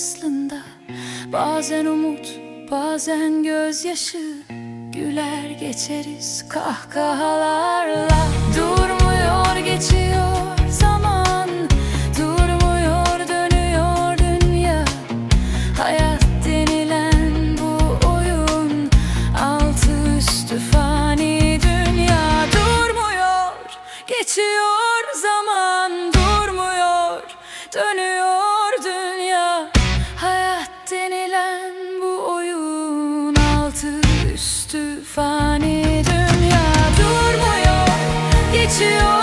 aslında. Bazen umut, bazen gözyaşı. Güler geçeriz kahkahalarla. Durmuyor geçiyor zaman. Durmuyor dönüyor dünya. Hayat denilen bu oyun. Altı üstü fani dünya. Durmuyor geçiyor zaman. üstü fani dünya durmuyor geçiyor.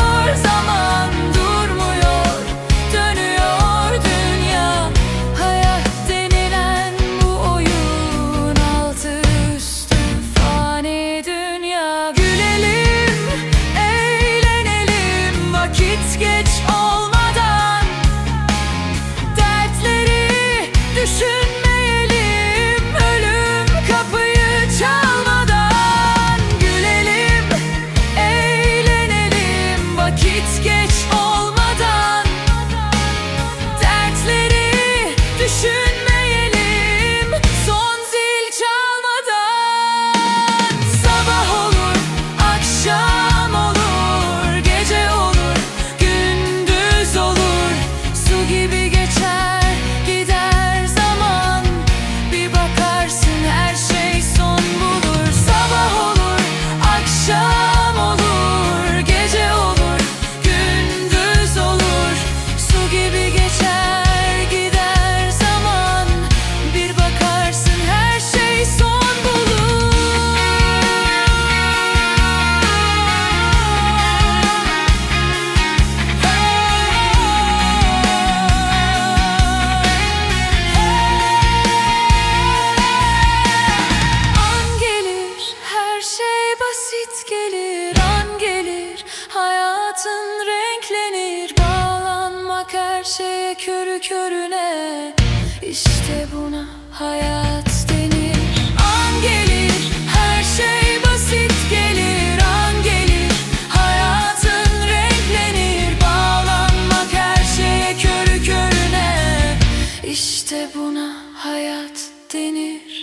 her şeye körü körüne. İşte buna hayat denir. An gelir her şey basit gelir. An gelir hayatın renklenir. Bağlanmak her şeye körü körüne. İşte buna hayat denir.